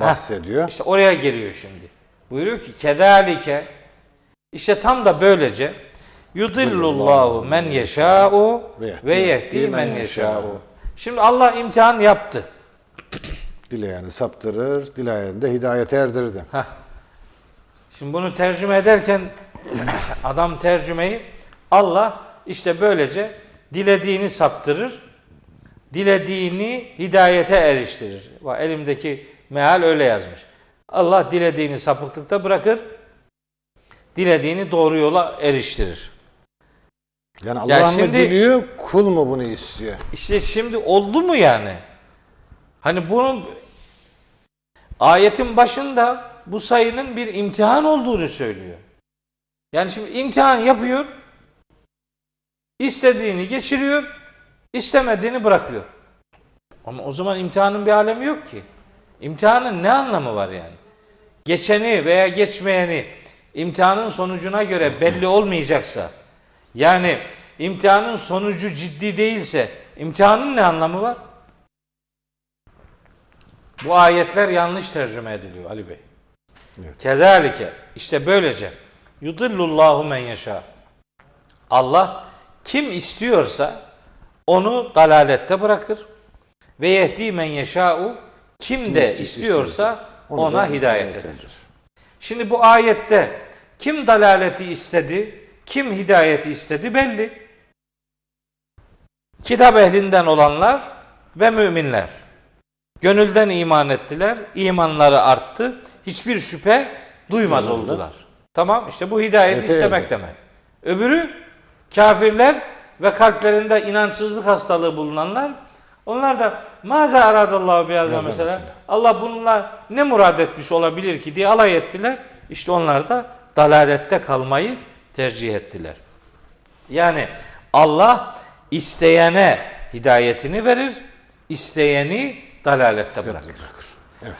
bahsediyor. İşte oraya geliyor şimdi. Buyuruyor ki kedalike işte tam da böylece yudillullahu men yeşâ'u ve yehdi men yeşâ'u. Şimdi Allah imtihan yaptı. Dileyeni saptırır, dileyeni de hidayete erdirir de. Şimdi bunu tercüme ederken adam tercümeyi Allah işte böylece dilediğini saptırır, dilediğini hidayete eriştirir. Elimdeki meal öyle yazmış. Allah dilediğini sapıklıkta bırakır, dilediğini doğru yola eriştirir. Yani Allah mı şimdi- diliyor, kul mu bunu istiyor? İşte şimdi oldu mu yani? Hani bunun ayetin başında bu sayının bir imtihan olduğunu söylüyor. Yani şimdi imtihan yapıyor, istediğini geçiriyor, istemediğini bırakıyor. Ama o zaman imtihanın bir alemi yok ki. İmtihanın ne anlamı var yani? Geçeni veya geçmeyeni imtihanın sonucuna göre belli olmayacaksa, yani imtihanın sonucu ciddi değilse imtihanın ne anlamı var? Bu ayetler yanlış tercüme ediliyor Ali Bey. Evet. Kezalike işte böylece yudillullahu men yaşa. Allah kim istiyorsa onu dalalette bırakır ve yehdi men yeşâ'u kim de isti- istiyorsa ona da hidayet eder. eder. Şimdi bu ayette kim dalaleti istedi, kim hidayeti istedi belli. Kitap ehlinden olanlar ve müminler. Gönülden iman ettiler, imanları arttı. Hiçbir şüphe duymaz Duymadılar. oldular. Tamam işte bu hidayeti Ete istemek erde. demek. Öbürü kafirler ve kalplerinde inançsızlık hastalığı bulunanlar onlar da maza aradallahu Nereden mesela. mesela? Allah bununla ne murad etmiş olabilir ki diye alay ettiler. İşte onlar da dalalette kalmayı tercih ettiler. Yani Allah isteyene hidayetini verir, isteyeni dalalette bırakır. Evet.